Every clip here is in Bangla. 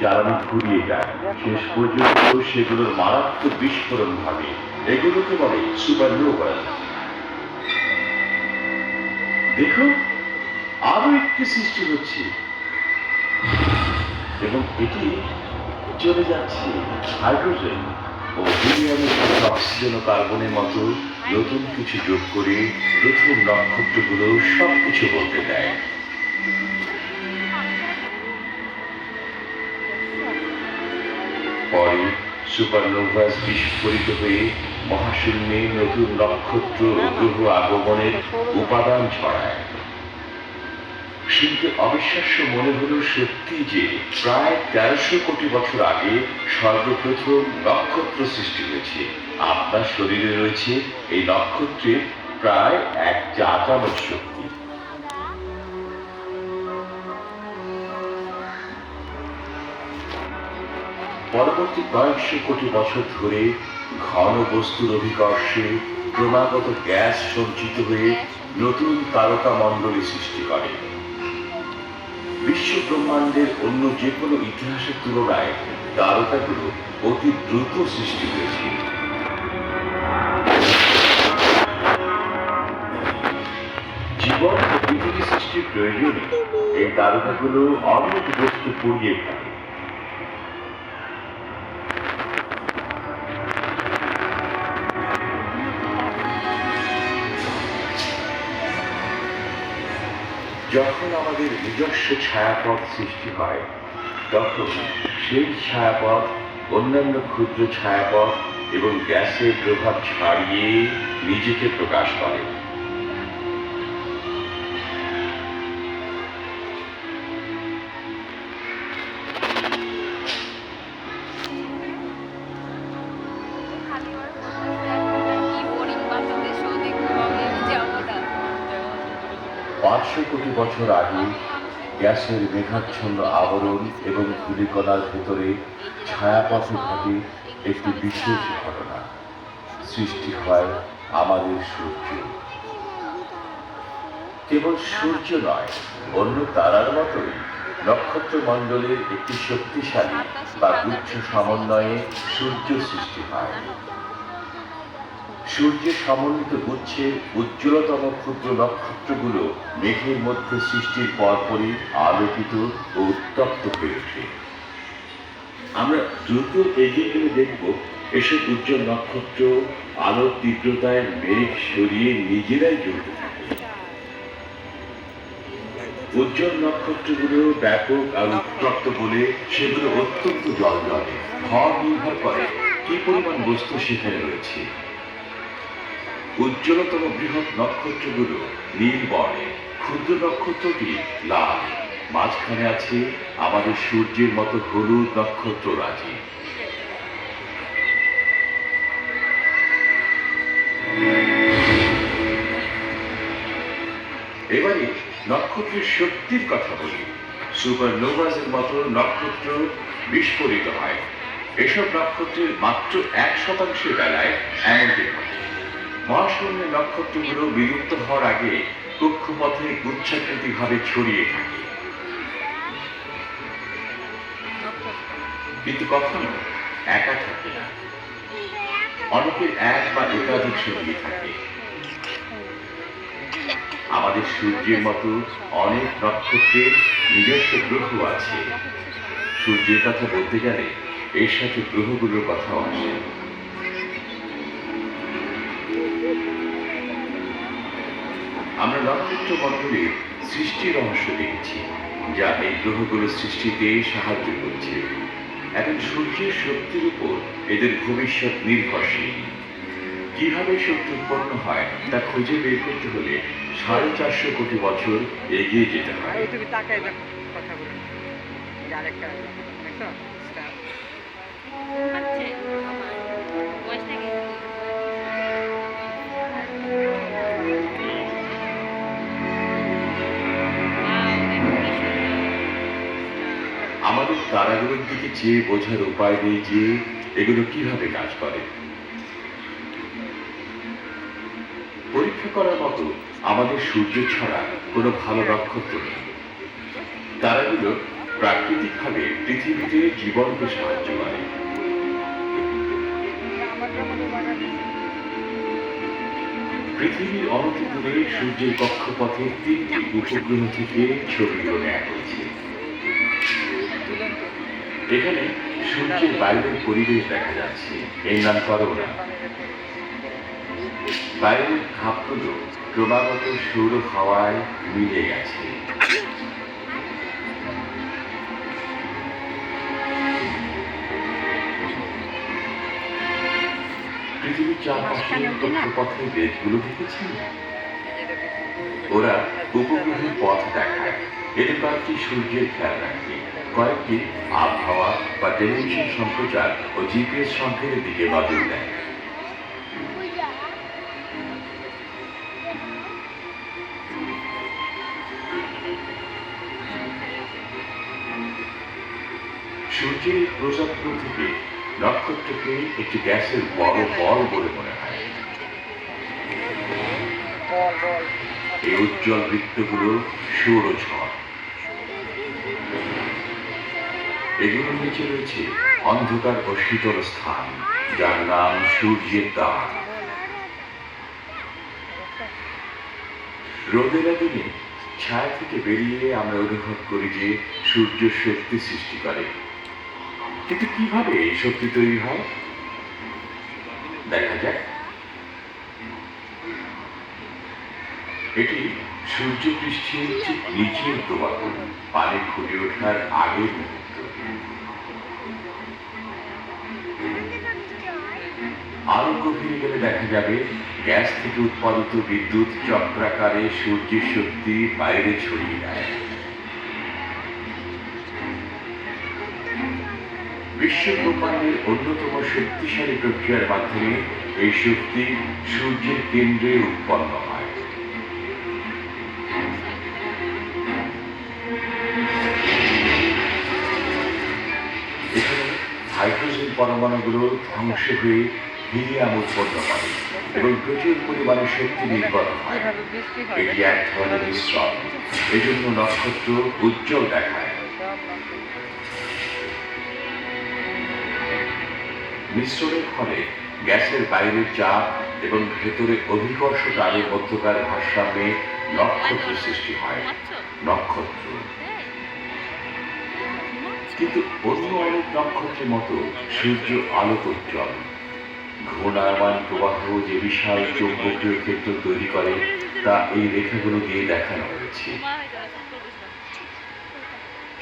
জ্বালানি ফুরিয়ে যায় শেষ পর্যন্ত সেগুলোর মারাত্মক বিস্ফোরণ ঘটে। এগুলোকে বলে সুপারনোভা। দেখো আরও একটি সৃষ্টি হচ্ছে। এবং এটি চলে যাচ্ছে হাইড্রোজেন ও হিলিয়ামের অক্সিজেন ও কার্বনের মতো নতুন কিছু যোগ করে প্রথম নক্ষত্রগুলো সবকিছু বলতে দেয়। পরে সুপারনোভাস বিস্ফোরিত হয়ে মহাশূন্যে নতুন নক্ষত্র গ্রহ আগমনের উপাদান ছড়ায়। শুনতে অবিশ্বাস্য মনে হলো সত্যি যে প্রায় তেরোশো কোটি বছর আগে সর্বপ্রথম নক্ষত্র সৃষ্টি হয়েছে। আপনার শরীরে রয়েছে এই নক্ষত্রের প্রায় এক চা চামচ শক্তি। পরবর্তী কয়েকশো কোটি বছর ধরে ঘন বস্তুর অভিকর্ষে ক্রমাগত গ্যাস সঞ্চিত হয়ে নতুন তারকা মণ্ডলী সৃষ্টি করে। বিশ্ব ব্রহ্মাণ্ডের অন্য যে কোনো ইতিহাসের তুলনায় তারকাগুলো অতি দ্রুত সৃষ্টি হয়েছে। জীবন ও পৃথিবী সৃষ্টির প্রয়োজনে এই তারকাগুলো অনেক বস্তু পুড়িয়ে ফেলে। যখন আমাদের নিজস্ব ছায়াপথ সৃষ্টি হয়, তখন সেই ছায়াপথ, অন্যান্য ক্ষুদ্র ছায়াপথ এবং গ্যাসের প্রভাব ছাড়িয়ে নিজেকে প্রকাশ করে। পাঁচশো কোটি বছর আগে গ্যাসের মেঘাচ্ছন্ন আবরণ এবং ধূলিকণার ভেতরে ছায়াপথে ঘটে একটি বিশেষ ঘটনা সৃষ্টি হয় আমাদের সূর্য। কেবল সূর্য নয়, অন্য তারার মতোই নক্ষত্র মণ্ডলের একটি শক্তিশালী বা গুচ্ছ সমন্বয়ে সূর্য সৃষ্টি হয়। সূর্যের সমন্বিত গুচ্ছের উজ্জ্বলতম ক্ষুদ্র নক্ষত্রগুলো মেঘের মধ্যে সৃষ্টির পরপরই আলোকিত ও উত্তপ্ত হয়ে ওঠে। আমরা দ্রুত এগিয়ে গেলে দেখব এসব উজ্জ্বল নক্ষত্র আলোর তীব্রতায় মেঘ সরিয়ে নিজেরাই জ্বলতে থাকে। উজ্জ্বল নক্ষত্রগুলো ব্যাপক আর উত্তপ্ত বলে সেগুলো অত্যন্ত জল জলে ভর নির্ভর করে, কি পরিমাণ বস্তু সেখানে রয়েছে। উজ্জ্বলতম বৃহৎ নক্ষত্রগুলো নীল বর্ণে, ক্ষুদ্র নক্ষত্রটি লাল। মাঝখানে আছে আমাদের সূর্যের মতো হলুদ নক্ষত্র রাজি। এবারে নক্ষত্রের শক্তির কথা বলি। সুপারনোভাসের মতো নক্ষত্র বিস্ফোরিত হয়। এসব নক্ষত্রের মাত্র এক শতাংশের বেলায় এমনটি ঘটে মহাশূন্য নক্ষত্রগুলো বিলুপ্ত হওয়ার আগে কক্ষপথে গুচ্ছাকৃতিভাবে ছড়িয়ে থাকে। কিন্তু কখনো একা থাকে না। অনেকের এক বা একাধিক সঙ্গী থাকে। আমাদের সূর্যের মতো অনেক নক্ষত্রের নিজস্ব গ্রহ আছে। সূর্যের কথা বলতে গেলে এর সাথে গ্রহগুলোর কথাও আসে। আমরা নক্ষত্র মণ্ডলের সৃষ্টি রহস্য দেখেছি যা এই গ্রহগুলোর সৃষ্টিতে সাহায্য করছে। এখন সূর্যের শক্তির উপর এদের ভবিষ্যৎ নির্ভরশীল। কীভাবে শক্তি উৎপন্ন হয় তা খুঁজে বের করতে হলে সাড়ে চারশো কোটি বছর এগিয়ে যেতে হয়। কথা আমাদের তারাগুলোর দিকে চেয়ে বোঝার উপায় নেই যে এগুলো কীভাবে কাজ করে। পরীক্ষা করার মতো আমাদের সূর্য ছাড়া কোনো ভালো নক্ষত্র নেই। তারাগুলো প্রাকৃতিকভাবে পৃথিবীতে জীবনকে সাহায্য করে। পৃথিবীর অনতি দূরে সূর্যের কক্ষপথে তিনটি উপগ্রহ থেকে ছবিগুলো নেওয়া হয়েছে। এখানে সূর্যের বাইরের পরিবেশ দেখা যাচ্ছে। এর নাম করোনা। বাইরের খাপগুলো ক্রমাগত সৌর হাওয়ায় মিলে গেছে। পৃথিবীর চারপাশে দেশগুলো ওরা উপগ্রহের পথ দেখায়। এতে কয়েকটি সূর্যের খেয়াল রাখে কয়েকটি আবহাওয়া বা টেলিভিশন সম্প্রচার ও জিপিএস সংকেতের দিকে নজর দেয়। সূর্যের প্রজাপ্ত থেকে নক্ষত্রকে একটি গ্যাসের বড় বল বলে মনে হয়। এই উজ্জ্বল বৃত্তগুলো সৌরঝড়। এগুলোর নিচে রয়েছে অন্ধকার ও শীতল স্থান, যার নাম সূর্যের দ্বার। রোদের দিনে ছায়া থেকে বেরিয়ে আমরা অনুভব করি যে সূর্য শক্তি সৃষ্টি করে। কিন্তু কীভাবে এই শক্তি তৈরি হয়? দেখা যাক। এটি সূর্য পৃষ্ঠের ঠিক নিচের প্রবাহ পানি ফুটে ওঠার আগের মুহূর্ত। আরও গভীরে গেলে দেখা যাবে, গ্যাস থেকে উৎপাদিত বিদ্যুৎ চক্রাকারে সূর্যের শক্তি বাইরে ছড়িয়ে দেয় বিশ্ব ব্রহ্মাণ্ডের অন্যতম শক্তিশালী প্রক্রিয়ার মাধ্যমে এই শক্তি সূর্যের কেন্দ্রে উৎপন্ন হয়। পরমাণুগুলো ধ্বংস হয়ে হিলিয়াম উৎপন্ন করে এবং প্রচুর পরিমাণে শক্তি নির্গত হয়। হয়। এটি এক ধরনের মিশ্রণ এজন্য নক্ষত্র উজ্জ্বল দেখায়। মিশ্রণের ফলে গ্যাসের বাইরের চাপ এবং ভেতরে অভিকর্ষ তারের মধ্যকার ভারসাম্যে নক্ষত্র সৃষ্টি হয়। নক্ষত্র। কিন্তু অন্য অনেক নক্ষত্রের মতো সূর্য আলোকোজ্জ্বল ঘূর্ণায়মান প্রবাহ যে বিশাল চৌম্বকীয় ক্ষেত্র তৈরি করে, তা এই রেখাগুলো দিয়ে দেখানো হয়েছে।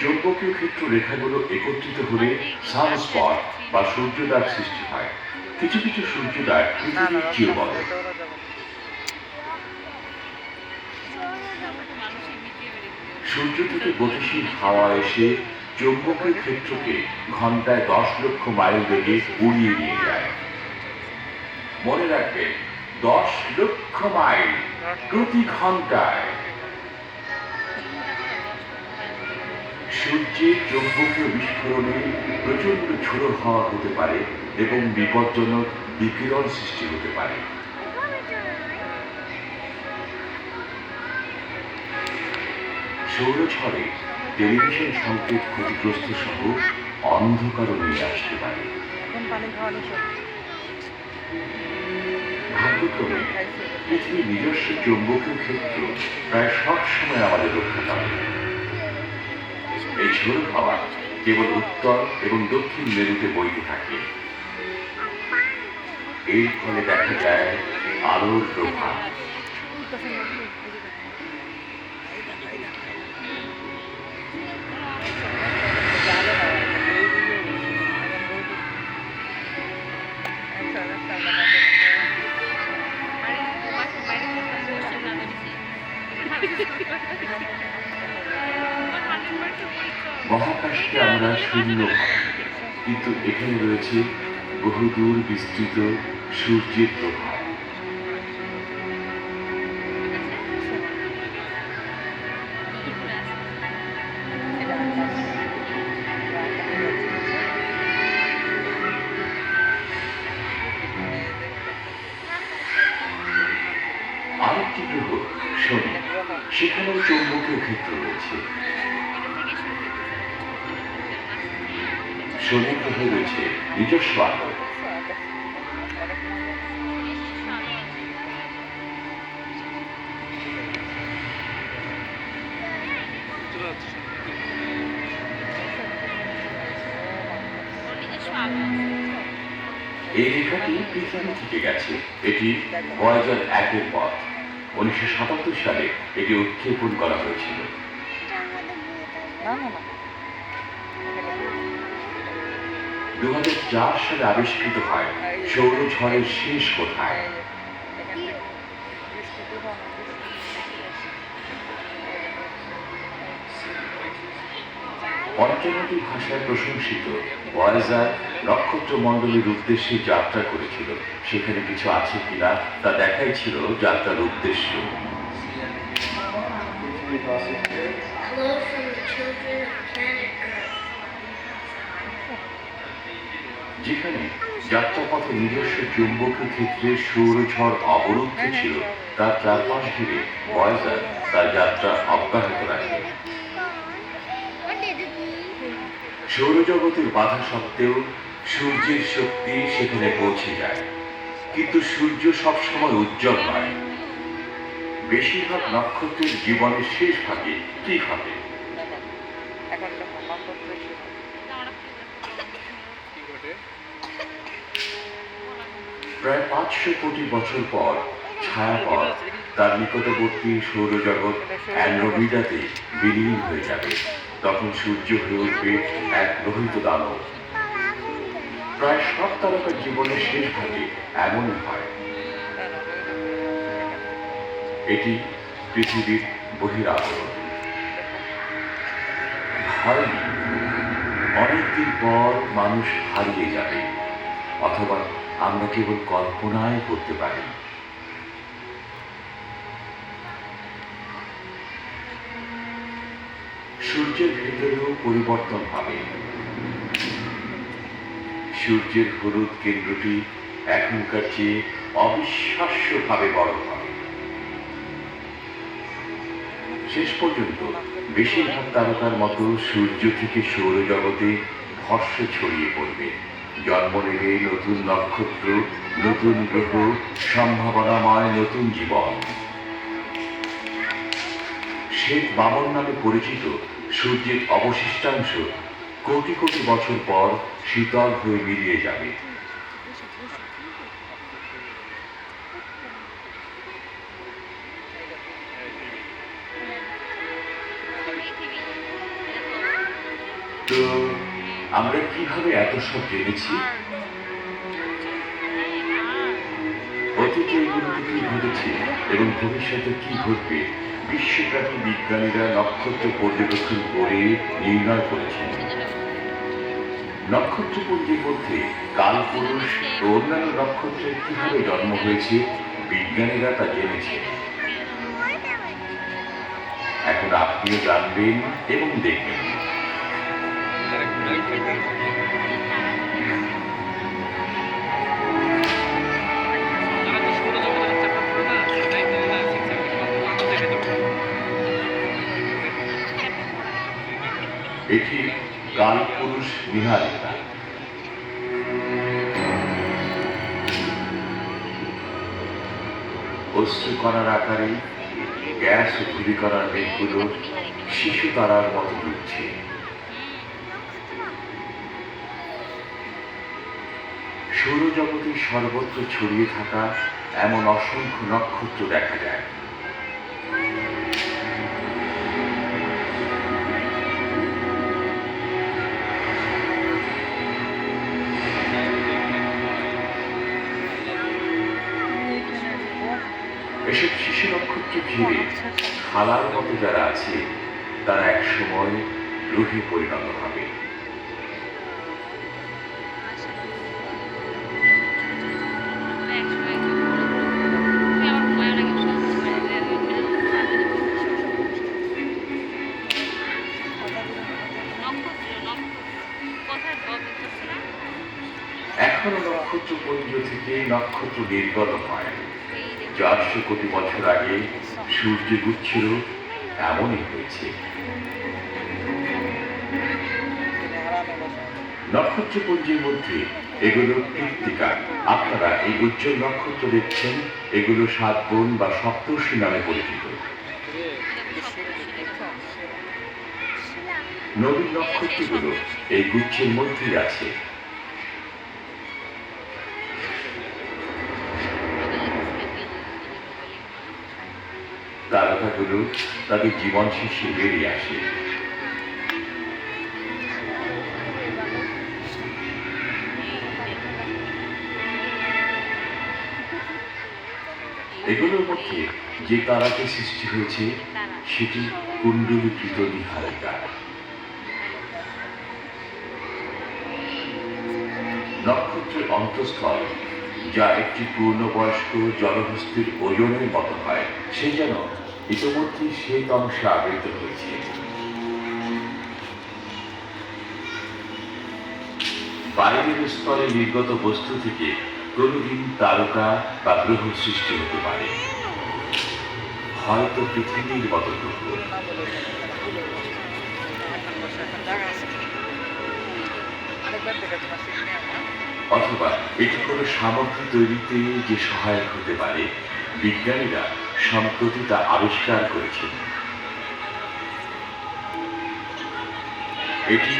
চৌম্বকীয় ক্ষেত্র রেখাগুলো একত্রিত হলে সানস্পট বা সূর্যোদয় সৃষ্টি হয়। কিছু কিছু না পৃথিবীর চেয়ে যাবে সূর্য থেকে গতিশীল হাওয়া এসে চৌম্বকীয় ক্ষেত্রকে ঘন্টায় দশ লক্ষ মাইল বেগে উড়িয়ে নিয়ে যায়। মনে রাখবেন, দশ লক্ষ মাইল প্রতি ঘন্টায়। সূর্যের চৌম্বকীয় বিস্ফোরণে প্রচণ্ড ঝোড়ো হওয়া হতে পারে এবং বিপজ্জনক বিকিরণ সৃষ্টি হতে পারে। সৌরঝড়ে টেলিভিশন সংকেত ক্ষতিগ্রস্ত সহ অন্ধকারও নিয়ে আসতে পারে। ভাগ্যক্রমে পৃথিবীর নিজস্ব চৌম্বকীয় ক্ষেত্র প্রায় সব সময় আমাদের রক্ষা করে। এই ঝোড়ো হাওয়া কেবল উত্তর এবং দক্ষিণ মেরুতে বইতে থাকে। এর ফলে দেখা যায় আলোর প্রভাব। মহাকাশকে আমরা শূন্য কিন্তু এখানে রয়েছে বহুদূর বিস্তৃত সূর্যের প্রভাব শনি গ্রহে রয়েছে। নিজস্ব আলো এই রেখাটি পৃথিবী থেকে গেছে। এটি ভয়েজার একের পথ। উনিশশো সাতাত্তর সালে এটি উৎক্ষেপণ করা হয়েছিল। না না না। দু সালে আবিষ্কৃত হয়। সৌরঝড়ের শেষ কোথায় পঞ্চনদী ভাষায় প্রশংসিত ভয়েজার নক্ষত্র মণ্ডলীর উদ্দেশ্যে যাত্রা করেছিল। সেখানে কিছু আছে কিনা তা দেখাই ছিল যাত্রার উদ্দেশ্য। যেখানে যাত্রাপথে নিজস্ব চুম্বকীয় ক্ষেত্রে সৌরঝড় অবরুদ্ধ ছিল, তার চারপাশ ঘিরে ভয়েজার তার যাত্রা অব্যাহত রাখে। সৌরজগতের বাধা সত্ত্বেও সূর্যের শক্তি সেখানে পৌঁছে যায়। কিন্তু সূর্য সবসময় উজ্জ্বল নয় বেশিরভাগ নক্ষত্রের জীবনের শেষ ভাগে কি ঘটে প্রায় পাঁচশো কোটি বছর পর ছায়াপথ তার নিকটবর্তী সৌরজগৎ অ্যান্ড্রোমিডাতে বিলীন হয়ে যাবে। তখন সূর্য হয়ে উঠবে এক লোহিত দানব। প্রায় সব তারকার জীবনের শেষ ভাগে এমনই হয়। এটি পৃথিবীর বহিরাবরণ অনেকদিন পর মানুষ হারিয়ে যাবে। অথবা আমরা কেবল কল্পনায় করতে পারি। সূর্যের ভেতরেও পরিবর্তন হবে। সূর্যের হলুদ কেন্দ্রটি এখনকার চেয়ে অবিশ্বাস্যভাবে বড় হবে। শেষ পর্যন্ত বেশিরভাগ তারকার মতো সূর্য থেকে সৌরজগতে ভস্য ছড়িয়ে পড়বে। জন্ম নেবে নতুন নক্ষত্র নতুন গ্রহ সম্ভাবনাময় নতুন জীবন। শ্বেত বামন নামে পরিচিত সূর্যের অবশিষ্টাংশ কোটি কোটি বছর পর শীতল হয়ে মিলিয়ে যাবে। তো আমরা কীভাবে এত সব জেনেছি? অতীতে এগুলোতে কি ঘটেছে এবং ভবিষ্যতে কি ঘটবে? বিশ্বব্যাপী বিজ্ঞানীরা নক্ষত্র পর্যবেক্ষণ করে নির্ণয় করেছেন। নক্ষত্রপুঞ্জের মধ্যে কালপুরুষ ও অন্যান্য নক্ষত্রের কীভাবে জন্ম হয়েছে বিজ্ঞানীরা তা জেনেছেন। এখন আপনিও জানবেন এবং দেখবেন। এটি কালপুরুষ নিহারিকা অশ্রুকণার আকারে গ্যাস ও ধূলিকণার মেঘগুলো শিশু তারার মতো ডুবছে সৌরজগতের সর্বত্র ছড়িয়ে থাকা এমন অসংখ্য নক্ষত্র দেখা যায়। এসব শিশু নক্ষত্র ঘিরে খালার মতো যারা আছে, তারা এক সময় পরিণত হবে। এখনও নক্ষত্রপুঞ্জ থেকে নক্ষত্র নির্গত হয়। চারশো কোটি বছর আগে সূর্য গুচ্ছিল এমনই হয়েছে। নক্ষত্রপুঞ্জের মধ্যে এগুলো কৃত্তিকা আপনারা এই উজ্জ্বল নক্ষত্র দেখছেন, এগুলো সাত বোন বা সপ্তর্ষি নামে পরিচিত। নবীন নক্ষত্রগুলো এই গুচ্ছের মধ্যেই আছে। তারকাগুলো তাদের জীবন শেষে বেরিয়ে আসে। এগুলোর মধ্যে যে তারাকে সৃষ্টি হয়েছে, সেটি কুণ্ডলীকৃত নিহারিকা। নক্ষত্রের অন্তঃস্থল, যা একটি পূর্ণবয়স্ক জলহস্তির ওজনের মতো হয়, সে যেন ইতিমধ্যে শ্বেত অংশে আবৃত হয়েছে। বাইরের স্তরে নির্গত বস্তু থেকে কোনোদিন তারকা বা গ্রহ সৃষ্টি হতে পারে। হয়তো পৃথিবীর মতো অথবা এটি কোনো সামগ্রী তৈরিতে যে সহায়ক হতে পারে, বিজ্ঞানীরা সম্প্রতি তা আবিষ্কার করেছেন এটি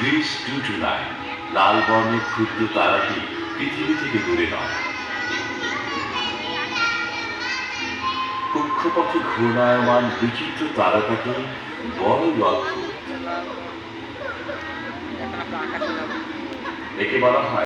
গ্রিস টু নাইন লাল বর্ণের ক্ষুদ্র তারাটি পৃথিবী থেকে দূরে নয়। কক্ষপথে ঘূর্ণায়মান বিচিত্র তারাটাকে আকাশে যাব একে বলা হয়